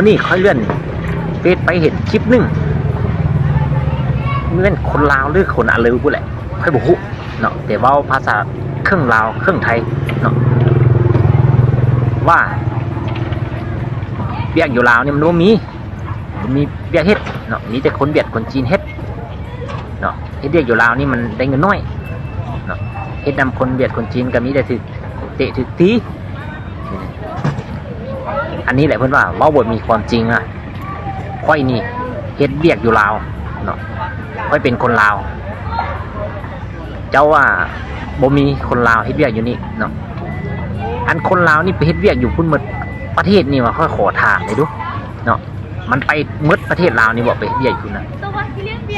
วันนี้ค่อยเลื่อนเฟซไปเห็นคลิปหนึ่งมันเป็นคนลาวหรือคนอะไรพูดแหละค่อยบอกฮุเนาะแต่เว่าภาษาเครื่องลาวเครื่องไทยเนาะว่าเบียกอยู่ลาวเนี่ยมันบ่มีมีเบียกเฮ็ดเนาะมีแต่คนเบียดคนจีนเฮ็ดเนาะเฮ็ดเบียกอยู่ลาวนี่มันได้เงินน้อยเนาะเฮ็ดนำคนเบียดคนจีนก็มีแต่ถึกเตะถึกตี อันนี้แหละเพื่อนว่าเว่าบทมีความจริงอะค่อยนี่เฮ็ดเบียกอยู่ลาวเนาะค่อยเป็นคนลาว เจ้าว่าบ่มีคนลาวเฮ็ดเบียกอยู่นี่เนาะอันคนลาวนี่ไปเฮ็ดเบียกอยู่พุ่นหมดประเทศนี่ว่าค่อยขอทางเลยดูเนาะมันไปมดประเทศลาวนี่บ่ไปเฮ็ดเบียกอยู่นะ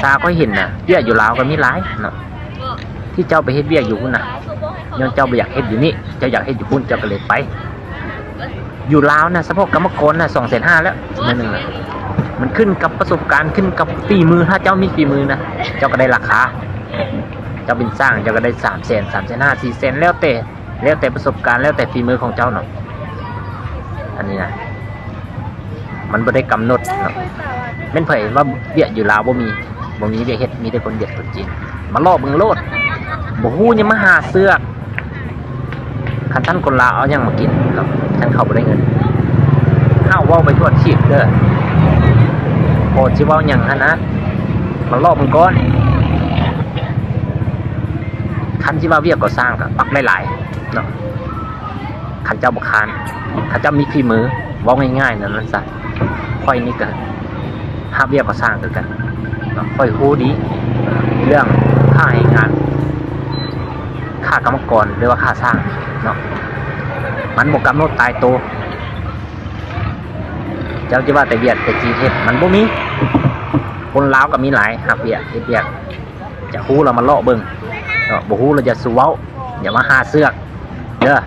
ซาก็เห็นนะเบียกอยู่ลาวก็มีหลายเนาะที่เจ้าไปเฮ็ดเบียกอยู่พุ่นน่ะย้อนเจ้าบ่อยากเฮ็ดอยู่นี่เจ้าอยากเฮ็ดอยู่พุ่นเจ้าก็เลยไป อยู่ลาวนะสะโพกกรรมกรนะสองแสนห้าแล้วนั่นหนึ่งนะมันขึ้นกับประสบการณ์ขึ้นกับฝีมือถ้าเจ้ามีฝีมือนะเจ้าก็ได้ราคาเจ้าเป็นสร้างเจ้าก็ได้สามแสนสามแสนห้าสี่แสนแล้วแต่แล้วแต่ประสบการณ์แล้วแต่ฝีมือของเจ้าเนาะอันนี้นะมันไม่ได้กำหนดเนาะแม่นเผยว่าเบียดอยู่ลาวบ่มีบ่มีเบียดเฮ็ดมีแต่คนเบียดคนจีนมาล่อเบิ่งโลดบ่ฮู้ยังมาหาเสือกคันท่านคนลาวเอาหยังมากินเนาะท่านเขาบ่ได้เงินห้าวเว้าไปทั่วทีบเด้อโอดสิว้าหยังฮะนะมันลอกมันก้อนคันสิว่าเวียกก็สร้างก็ปักหลายเนาะคันเจ้าบ่คานคันเจ้ามีฝีมือว้าง่ายๆนั่นนั่นซะค่อยนี่ก็หาเวียกก็สร้างกันค่อยฮู้ดีเรื่องค่าให้งานค่ากรรมกรหรือว่าค่าสร้างเนาะ มันบกกำหนดตายตัวเจ้าจะว่าแต่เบียดแต่จีเฮ็ดมันบ่มีคนลาวก็มีหลายหักเบียดเบียดจะฮู้เรามาเลาะเบิ่งเนาะบ่ฮู้เราจะสู้เว้าอย่ามาหาเสือกเด้อ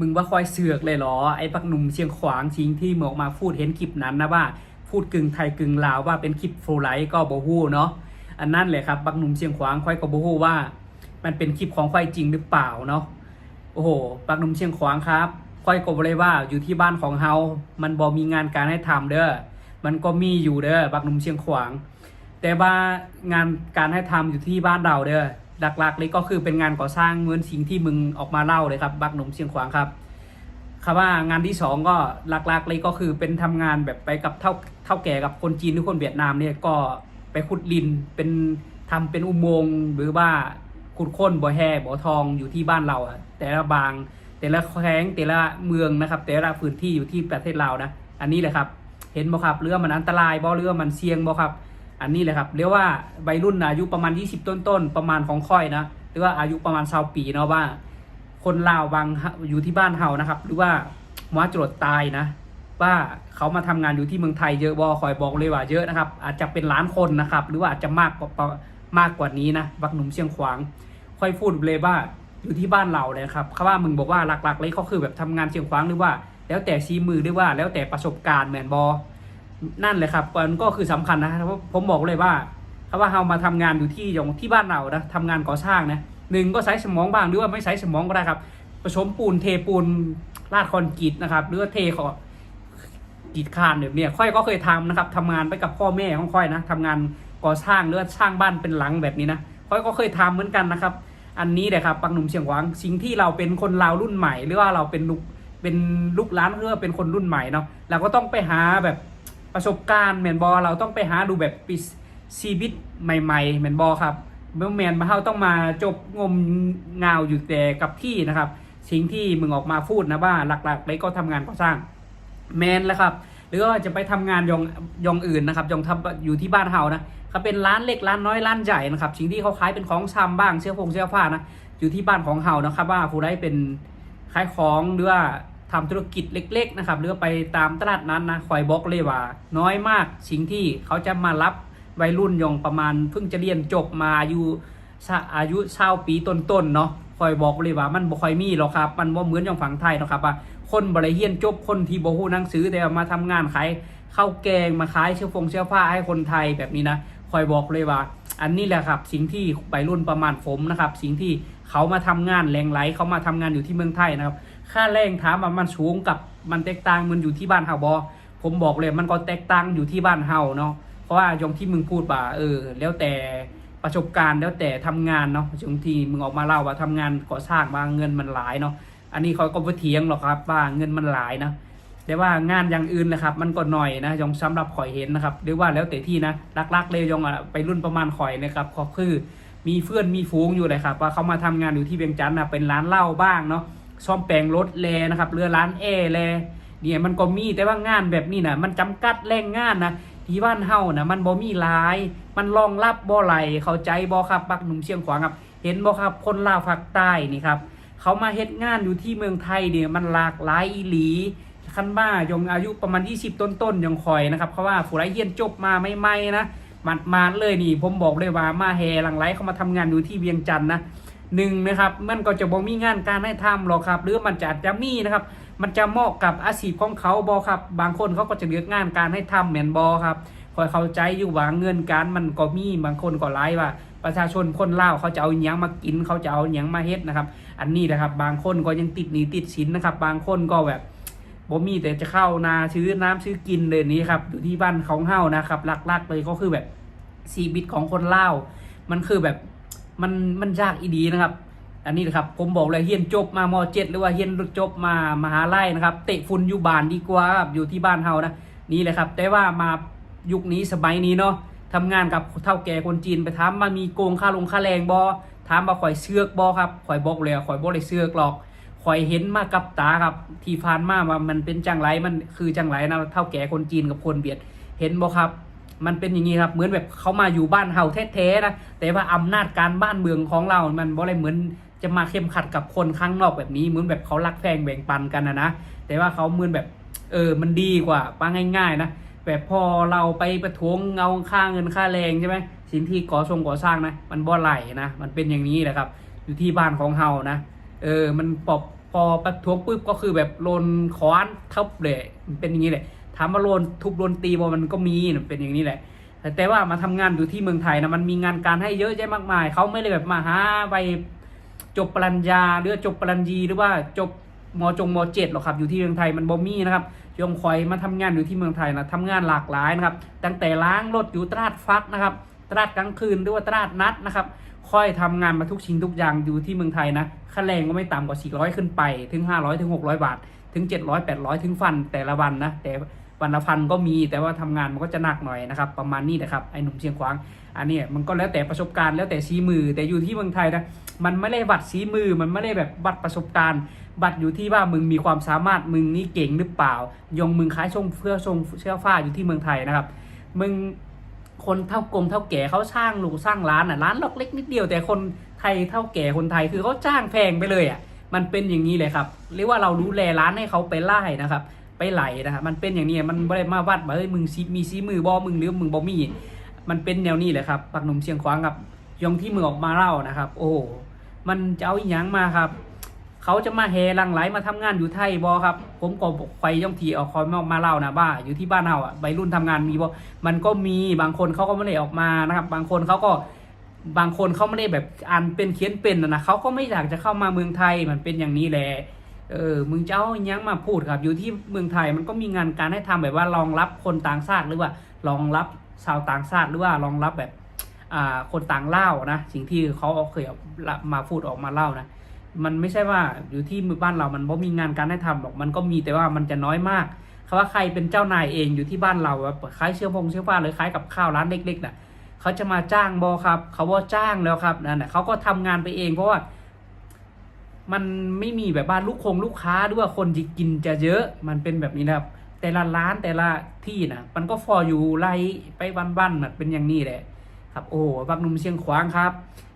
มึงว่าคอยเสือกเลยเหรอไอ้ปักหนุ่มเชียงขวางชิงที่มึงออกมาพูดเห็นคลิปนั้นนะว่าพูดกึ่งไทยกึ่งลาวว่าเป็นคลิปโฟไลท์ก็บฮู้เนาะอันนั้นเลยครับปักหนุ่มเชียงขวางคอยก็บฮู้ว่า มันเป็นคลิปของควายจริงหรือเปล่าเนาะ โอ้โห ปักหนุ่มเชียงขวางครับคอยกบเลยว่าอยู่ที่บ้านของเฮา มันบอมีงานการให้ทำเด้อ มันก็มีอยู่เด้อปักหนุ่มเชียงขวาง แต่ว่างานการให้ทำอยู่ที่บ้านเราเด้อ หลักๆเลยก็คือเป็นงานก่อสร้างเหมือนสิ่งที่มึงออกมาเล่าเลยครับบักหนุ่มเชียงขวางครับคำว่างานที่สองก็หลักๆเลยก็คือเป็นทำงานแบบไปกับเท่าเท่าแก่กับคนจีนหรือคนเวียดนามเนี่ยก็ไปขุดลินเป็นทำเป็นอุโมงค์หรือว่า ขุดค้นบ่อแห่บ่อทองอยู่ที่บ้านเราอะแต่ละบาง แต่ละแข้งแต่ละเมืองนะครับ แต่ละพื้นที่อยู่ที่ประเทศลาวนะอันนี้แหละครับ เห็นบ่ครับเรือมันอันตรายบ่เรือมันเสี่ยงบ่ครับ อันนี้แหละครับเรียกว่าวัยรุ่นอายุประมาณ 20 ต้นๆประมาณของค่อยนะหรือว่าอายุประมาณ20ปีเนาะว่า คนลาวบางอยู่ที่บ้านเฮานะครับ หรือว่ามอจรดตายนะว่าเขามาทำงานอยู่ที่เมืองไทยเยอะบอคอยบอกเลยว่าเยอะนะครับ อาจจะเป็นล้านคนนะครับ หรือว่าอาจจะมากกว่า มากกว่านี้นะบักหนุ่มเชียงขวาง ค่อยพูดเลยว่าอยู่ที่บ้านเราเลยครับคำว่ามึงบอกว่าหลักๆเลยก็คือแบบทำงานเชียงขวางหรือว่า แล้วแต่ซีมือหรือว่าแล้วแต่ประสบการณ์แมนบอนั่นเลยครับมันก็คือสำคัญนะครับเพราะผมบอกเลยว่าคำว่าเรามาทำงานอยู่ที่อย่างที่บ้านเรานะทำงานก่อสร้างนะหนึ่งก็ใช้สมองบ้างหรือว่าไม่ใช้สมองก็ได้ครับผสมปูนเทปูนราดคอนกรีตนะครับหรือว่าเทขอกรีดคานแบบเนี้ยค่อยก็เคยทำนะครับทำงานไปกับพ่อแม่ของค่อยนะทำงาน ก่อสร้างหรือสร้างบ้านเป็นหลังแบบนี้นะค่อยก็เคยทำเหมือนกันนะครับ อันนี้แหละครับปังหนุ่มเชียงหวางสิ่งที่เราเป็นคนลาวรุ่นใหม่ หรือว่าเราเป็นลูกเป็นลูกหลานหรือว่าเป็นคนรุ่นใหม่เนาะเราก็ต้องไปหาแบบประสบการณ์แมนบอเราต้องไปหาดูแบบปิชีวิตใหม่ๆแมนบอครับเมื่อแมนมาเฮาต้องมาจบงมงาวอยู่แต่กับที่นะครับ สิ่งที่มึงออกมาพูดนะว่าหลักๆเลยก็ทำงานก่อสร้างแมนแล้วครับ หรือว่าจะไปทำงานยองยองอื่นนะครับยองทำอยู่ที่บ้านเฮานะ เขาเป็นร้านเล็กร้านน้อยร้านใหญ่นะครับสิ่งที่เขาขายเป็นของชำบ้างเสื้อผงเสื้อผ้านะอยู่ที่บ้านของเฮานะครับว่าผู้ใดเป็นขายของหรือว่าทำธุรกิจเล็ก ๆ นะครับหรือไปตามตลาดนั้นนะคอยบอกเลยว่า น้อยมากสิ่งที่เขาจะมารับวัยรุ่นยองประมาณเพิ่งจะเรียนจบมาอายุอายุเช่าปีต้นๆเนาะคอยบอกเลยว่ามันบ่คอยมีหรอกครับมันบ่เหมือนอย่างฝั่งไทยหรอกครับว่าคนบริเฮียนจบคนที่บ่ฮู้หนังสือแต่มาทำงานขายข้าวแกงมาขายเชื้อฟงเชื้อผ้าให้คนไทยแบบนี้นะ คอยบอกเลยว่า อันนี้แหละครับ สิ่งที่ไปรุ่นประมาณผมนะครับ สิ่งที่เขามาทำงานแรงไหลเขามาทำงานอยู่ที่เมืองไทยนะครับ ค่าแรงถามว่ามันสูงกับมันแตกต่างมันอยู่ที่บ้านเฮาบอผมบอกเลยมันก็แตกต่างอยู่ที่บ้านเฮาเนาะเพราะว่าอย่างที่มึงพูดว่าเออ แล้วแต่ประสบการณ์แล้วแต่ทำงานเนาะบางทีมึงออกมาเล่าว่าทำงานก่อสร้างมาเงินมันหลายเนาะอันนี้เขาก็บ่เถียงหรอกครับว่าเงินมันหลายนะ แต่ว่างานอย่างอื่นนะครับ มันก็หน่อยนะยองสำหรับข่อยเห็นนะครับหรือว่าแล้วแต่ที่นะลักๆเลยยองไปรุ่นประมาณข่อยนะครับก็คือมีเพื่อนมีฟูงอยู่เลยครับว่าเขามาทำงานอยู่ที่เวียงจันทร์นะเป็นร้านเหล้าบ้างเนาะซ่อมแปลงรถแลนะครับเรือร้านแอร์แลเนี่ยมันก็มีแต่ว่างานแบบนี้นะมันจำกัดแรงงานนะที่บ้านเฮานะมันบ่มีหลาย มันรองรับบ่ไหลเข้าใจบ่ครับปักหนุ่มเชียงขวางครับ เห็นบ่ครับคนลาวภาคใต้นี่ครับเขามาเฮ็ดงานอยู่ที่เมืองไทยเนี่ยมันหลากหลายอีหลี คันบ้ายงอายุประมาณ 20 ต้นๆยังคอยนะครับเพราะว่าผู้ไรเฮียนจบมาไม่ไม่นะมามาเลยนี่ผมบอกเลยว่ามาแฮหลังไรเขามาทำงานอยู่ที่เวียงจันทน์นะหนึ่งนะครับมันก็จะบ่มีงานการให้ทำหรอกครับ หรือมันจะอาจจะมีนะครับ มันจะเหมาะกับอาชีพของเขาบอครับ บางคนเขาก็จะเลือกงานการให้ทำเหมือนบอครับคอยเข้าใจอยู่ว่าเงินการมันก็มีบางคนก็ไล่ว่า ประชาชนคนเล่าเขาจะเอาอหยังมากินเขาจะเอาอหยังมาเฮ็ดนะครับ อันนี้นะครับบางคนก็ยังติดหนี้ติดสินนะครับ บางคนก็แบบ บ่มีแต่จะเข้านาซื้อน้ำซื้อกินเลยนี้ครับอยู่ที่บ้านของเฮานะครับหลักๆเลยก็คือแบบชีวิตของคนเล่ามันคือแบบมันมันยากอีดีนะครับ อันนี้นะครับผมบอกเลยเฮียนจบมามเจ็ดหรือว่าเฮียนจบมามหาลัยนะครับ เตะฝุ่นอยู่บ้านดีกว่าครับอยู่ที่บ้านเฮานะนี่แหละครับ แต่ว่ามายุคนี้สมัยนี้เนาะทำงานกับเท่าแก่คนจีนไปถามมามีโกงค่าลงค่าแรงบอถามมาข่อยเชือกบอครับข่อยบอกเลยข่อยบ่ได้เชือกหรอก ข่อยเห็นมากับตาครับ ที่ฟานมาว่ามันเป็นจังไรมันคือจังไรนะเท่าแก่คนจีนกับคนเบียดเห็นบ่ครับ มันเป็นอย่างนี้ครับ เหมือนแบบเขามาอยู่บ้านเฮาแท้ๆนะแต่ว่าอำนาจการบ้านเมืองของเรา มันบ่อะได้เหมือนจะมาเข้มขัดกับคนข้างนอกแบบนี้ เหมือนแบบเขารักแพงแบ่งปันกันนะนะแต่ว่าเขาเหมือนแบบเออมันดีกว่าป้าง่าย ๆ นะแบบพอเราไปประท้วงเงาค่าเงินค่าแรงใช่ไหมสิ่งที่ก่อทรงก่อสร้างนะ มันบ่ไหลนะ มันเป็นอย่างนี้แหละครับ อยู่ที่บ้านของเฮานะ เออ มันปอบ พอประท้วงปุ๊บก็คือแบบโลนขวานทับเลยเป็นอย่างนี้แหละถามว่าโลนทุบโลนตีบ่มันก็มีเป็นอย่างนี้แหละ แต่ว่ามาทำงานอยู่ที่เมืองไทยนะมันมีงานการให้เยอะแยะมากมายเขาไม่ได้แบบมาหาไปจบปริญญาหรือจบปริญญีหรือว่าจบมจงมเจ็ดหรอกครับอยู่ที่เมืองไทยมันบ่มีนะครับยงคอยมาทำงานอยู่ที่เมืองไทยนะทำงานหลากหลายนะครับตั้งแต่ล้างรถอยู่ตลาดฟักนะครับตลาดกลางคืนหรือว่าตลาดนัดนะครับ ค่อยทำงานมาทุกชิ้นทุกอย่างอยู่ที่เมืองไทยนะค่าแรงก็ไม่ต่ำกว่า 400 ขึ้นไป ถึง 500 ถึง 600 บาท ถึง 700 800 ถึงฟันแต่ละวันนะ แต่วันละพันก็มีแต่ว่าทำงานมันก็จะหนักหน่อยนะครับ ประมาณนี้นะครับไอ้หนุ่มเชียงขวาง อันนี้มันก็แล้วแต่ประสบการณ์แล้วแต่ซีมือ แต่อยู่ที่เมืองไทยนะมันไม่ได้วัดซีมือมันไม่ได้แบบวัดประสบการณ์บัตรอยู่ที่ว่ามึงมีความสามารถมึงนี่เก่งหรือเปล่า ยงมึงคล้ายชงเพื่อชงเชื่อฟ้าอยู่ที่เมืองไทยนะครับ มึง คนเท่ากงเท่าแก่เขาสร้างหลูสร้างร้านอะร้านล็อกเล็กนิดเดียวแต่คนไทยเท่าแก่คนไทยคือเขาจ้างแพงไปเลยอะมันเป็นอย่างนี้เลยครับเรียกว่าเรารู้แลร้านให้เขาไปไล่นะครับ ไปไหลนะครับมันเป็นอย่างนี้มันไม่ได้มาวัดว่าเฮ้ยมึงซีมีซีมือบอมึงหรือมึงบอมี มันเป็นแนวนี้แหละครับปักหนุ่มเชียงขวางกับยองที่มึงออกมาเล่านะครับ โอ้มันจะเอาอีหยังมาครับ เขาจะมาแห่ลังไหลมาทำงานอยู่ไทยบอครับ ผมก็ไฟย่องทีเอาคอยมาเล่านะบ้าอยู่ที่บ้านเฮาอะใบรุ่นทำงานมีบอมันก็มีบางคนเขาก็ไม่ได้ออกมานะครับ บางคนเขาก็บางคนเขาไม่ได้แบบอ่านเป็นเขียนเป็นนะเขาก็ไม่อยากจะเข้ามาเมืองไทยมันเป็นอย่างนี้แหละเออมึงจะเอายังมาพูดครับ อยู่ที่เมืองไทยมันก็มีงานการให้ทำแบบว่ารองรับคนต่างชาติหรือว่ารองรับชาวต่างชาติหรือว่ารองรับแบบอ่าคนต่างเล่านะ สิ่งที่เขาเอาเคยมาพูดออกมาเล่านะ มันไม่ใช่ว่าอยู่ที่มือบ้านเรามันบ่มีงานการให้ทำหรอกมันก็มีแต่ว่ามันจะน้อยมากคำว่าใครเป็นเจ้านายเองอยู่ที่บ้านเราแบบคล้ายเชื้อพงเชื้อฟ้าหรือคล้ายกับข้าวร้านเล็กๆน่ะเขาจะมาจ้างบอครับ เขาว่าจ้างแล้วครับนั่นแหละเขาก็ทำงานไปเองเพราะว่า มันไม่มีแบบบ้านลูกคงลูกค้าหรือว่าคนที่กินจะเยอะมันเป็นแบบนี้นะครับ แต่ละร้านแต่ละที่นะมันก็ฟออยู่ไล่ไปวันๆน่ะเป็นอย่างนี้แหละ ครับ โอ้บักนุ่มเชียงขวางครับ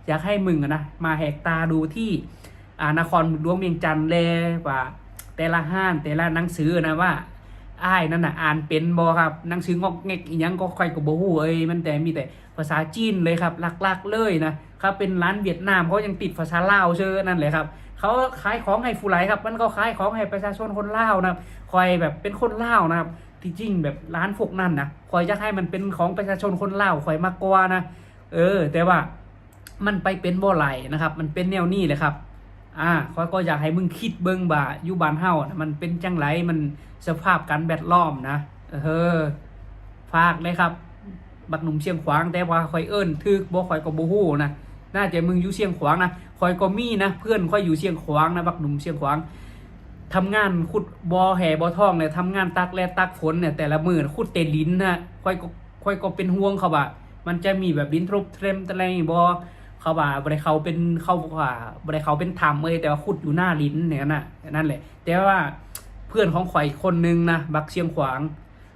อยากให้มึงนะมาแหกตาดูที่ อ่านครหลวงเวียงจันทร์แลว่า แต่ละห้านแต่ละหนังสือนะว่าอ้ายนั่นน่ะอ่านเป็นบอครับหนังสืองอกเงกอีหยังก็ค่อยกับโบฮู้เอ้ยมันแต่มีแต่ภาษาจีนเลยครับหลักๆเลยนะครับเป็นร้านเวียดนามเขายังติดภาษาลาวเชื่อนั่นแหละครับเขาขายของให้ฟูไหลครับ มันก็ขายของให้ประชาชนคนลาวนะครับคอยแบบเป็นคนลาวนะครับที่จริงแบบร้านพวกนั่นนะคอยจะให้มันเป็นของประชาชนคนลาวคอยมากกว่านะ เออ แต่ว่ามันไปเป็นบ่ไหลนะครับ มันเป็นแนวนี้เลยครับ อ่าข้อยก็อยากให้มึงคิดเบิ่งว่าอยู่บ้านเฮานะมันเป็นจังไรมันสภาพการแวดล้อมนะเออฝากเลยครับ บักหนุ่มเชียงขวางแต่ว่าข่อยเอิ้นทึกบ่ข่อยก็บ่ฮู้นะน่าจะมึงอยู่เชียงขวางนะข่อยก็มีนะเพื่อนข่อยอยู่เชียงขวางนะบักหนุ่มเชียงขวางทำงานขุดบ่อแห่บ่อทองเนี่ยทำงานตักแลตักฝนเนี่ยแต่ละมื้อขุดเตลิ้นนะข่อยก็ข่อยก็เป็นห่วงเขาว่ามันจะมีแบบลิ้นทรุบเทรมอะไรบ่ เขาว่าบ่ได้เขาเป็นเขาว่าบ่ได้เขาเป็นธรรมเอ้ยแต่ว่าขุดอยู่หน้าลิ้นเนี่ยน่ะนั่นแหละ แต่ว่าเพื่อนของข่อยคนหนึงนะบักเชียงขวาง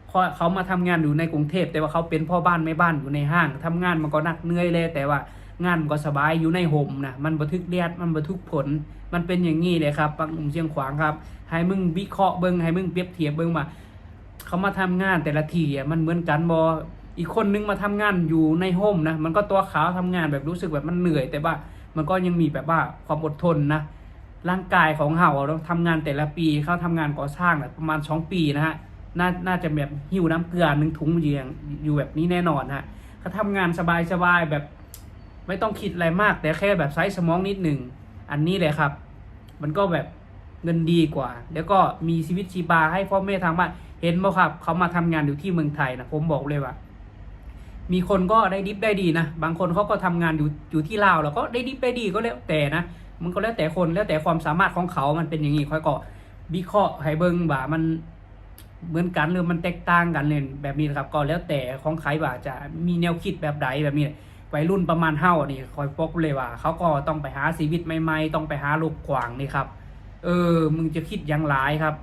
เขาเขามาทำงานอยู่ในกรุงเทพแต่ว่าเขาเป็นพ่อบ้านแม่บ้านอยู่ในห้างทำงานมันก็หนักเหนื่อยเลย แต่ว่างานมันก็สบายอยู่ในห่มนะมันบัทึกเลียดมันบัทึกผล มันเป็นอย่างนี้เลยครับปังอุ่มเชียงขวางครับ ให้มึงวิเคราะห์เบิ้งให้มึงเปรียบเทียบเบิ้งว่าเขามาทำงานแต่ละทีอะมันเหมือนกันบอ อีกคนนึงมาทำงานอยู่ในห่มนะ มันก็ตัวขาวทำงานแบบรู้สึกแบบมันเหนื่อย แต่ว่ามันก็ยังมีแบบว่าความอดทนนะ ร่างกายของเฮาเราทำงานแต่ละปีเขาทำงานก่อสร้างนะประมาณสองปีนะฮะน่าน่าจะแบบหิวน้ำเกลือหนึ่งถุงอยู่อย่างอยู่แบบนี้แน่นอนฮะเขาทำงานสบายๆแบบไม่ต้องคิดอะไรมาก แต่แค่แบบใช้สมองนิดหนึ่งอันนี้เลยครับ มันก็แบบเงินดีกว่า แล้วก็มีชีวิตชีบาให้พ่อแม่ทางบ้านเห็นไหมครับ เขามาทำงานอยู่ที่เมืองไทยนะผมบอกเลยว่า มีคนก็ได้ดิบได้ดีนะ บางคนเขาก็ทำงานอยู่อยู่ที่ลาวแล้วก็ได้ดิบได้ดีก็แล้วแต่นะ มันก็แล้วแต่คนแล้วแต่ความสามารถของเขา มันเป็นอย่างนี้ค่อยก็วิเคราะห์ให้เบิ่งว่ามันเหมือนกันหรือมันแตกต่างกันเลยแบบนี้นะครับ ก็แล้วแต่ของใครว่าจะมีแนวคิดแบบใดแบบนี้วัยรุ่นประมาณเฮานี่คอยปกเลยว่า เขาก็ต้องไปหาชีวิตใหม่ๆต้องไปหาลูกกวางนี่ครับ เออ มึงจะคิดยังไรครับ